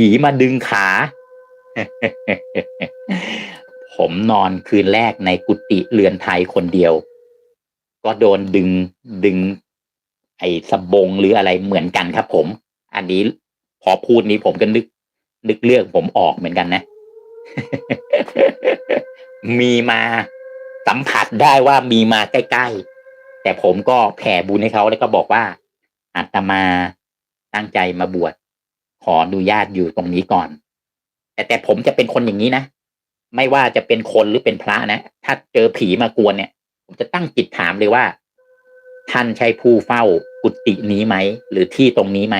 ผีมาดึงขา ผมนอนคืนแรกในกุฏิเรือนไทยคนเดียว ก็โดนดึงดึง ไอ้สบงหรืออะไรเหมือนกันครับผม อันนี้พอพูดนี้ผมก็นึก นึกเรื่องผมออกเหมือนกันนะ มีมาสัมผัสได้ว่ามีมาใกล้ๆ แต่ผมก็แผ่บุญให้เขาแล้วก็บอกว่าอาตมาตั้งใจมาบวช ขออนุญาตอยู่ตรงนี้ก่อน แต่แต่ผมจะเป็นคนอย่างนี้นะไม่ว่าจะเป็นคนหรือเป็นพระนะถ้าเจอผีมากวนเนี่ย ผมจะตั้งจิตถามเลยว่า ท่านใช่ผู้เฝ้ากุฏินี้ไหมหรือที่ตรงนี้ไหม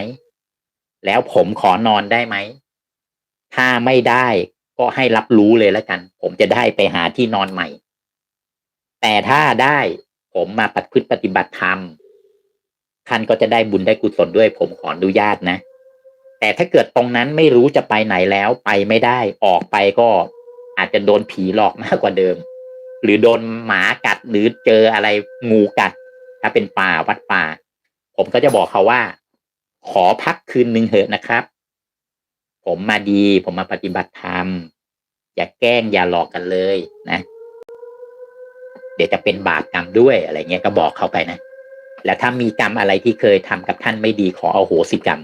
แล้วผมขอนอนได้ไหมถ้าไม่ได้ก็ให้รับรู้เลยแล้วกัน ผมจะได้ไปหาที่นอนใหม่ แต่ถ้าได้ผมมาปฏิพฤติปฏิบัติธรรมท่านก็จะได้บุญได้กุศลด้วย ผมขออนุญาตนะ แต่ถ้าเกิดตรงนั้นไม่รู้จะไปไหนแล้วไปไม่ได้ออกไปก็อาจจะโดนผีหลอกมากกว่าเดิม หรือโดนหมากัดหรือเจออะไรงูกัด ถ้าเป็นป่าวัดป่า ผมก็จะบอกเขาว่า ขอพักคืนหนึ่งเถอะนะครับ ผมมาดี ผมมาปฏิบัติธรรมอย่าแกล้งอย่าหลอกกันเลยนะ เดี๋ยวจะเป็นบาปกรรมด้วยอะไรเงี้ยก็บอกเขาไปนะ แล้วถ้ามีกรรมอะไรที่เคยทำกับท่านไม่ดีขอเอาโหสิกรรม